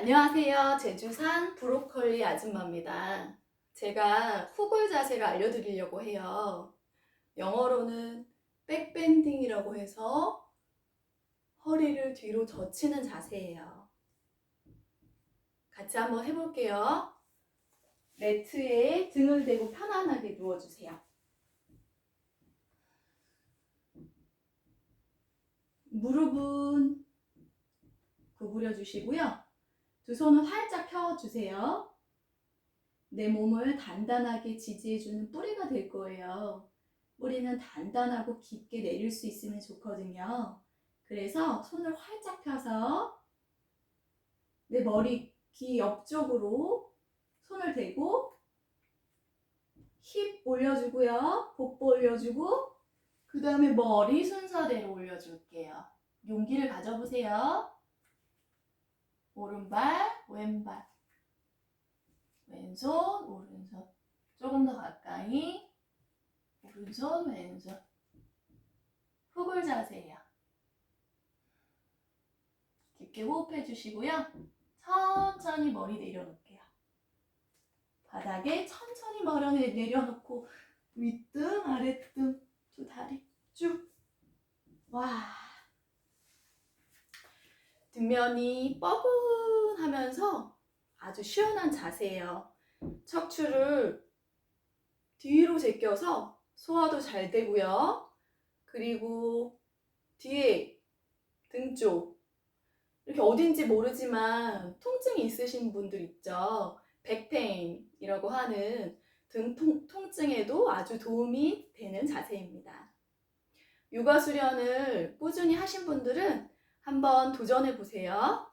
안녕하세요. 제주산 브로콜리 아줌마입니다. 제가 후골 자세를 알려드리려고 해요. 영어로는 백밴딩이라고 해서 허리를 뒤로 젖히는 자세예요. 같이 한번 해볼게요. 매트에 등을 대고 편안하게 누워주세요. 무릎은 구부려 주시고요. 두 손은 활짝 펴주세요. 내 몸을 단단하게 지지해주는 뿌리가 될 거예요. 뿌리는 단단하고 깊게 내릴 수 있으면 좋거든요. 그래서 손을 활짝 펴서 내 머리 귀 옆쪽으로 손을 대고 힙 올려주고요. 복부 올려주고 그 다음에 머리 순서대로 올려줄게요. 용기를 가져보세요. 오른발, 왼발. 왼손, 오른손. 조금 더 가까이. 오른손, 왼손. 후굴 자세예요. 깊게 호흡해 주시고요. 천천히 머리 내려놓을게요. 바닥에 천천히 머리 내려놓고 윗등, 아랫등, 두 다리 쭉. 와. 뒷면이 뻐근하면서 아주 시원한 자세예요. 척추를 뒤로 제껴서 소화도 잘 되고요. 그리고 뒤에 등 쪽 이렇게 어딘지 모르지만 통증이 있으신 분들 있죠. 백페인이라고 하는 등 통, 통증에도 아주 도움이 되는 자세입니다. 육아 수련을 꾸준히 하신 분들은 한번 도전해 보세요.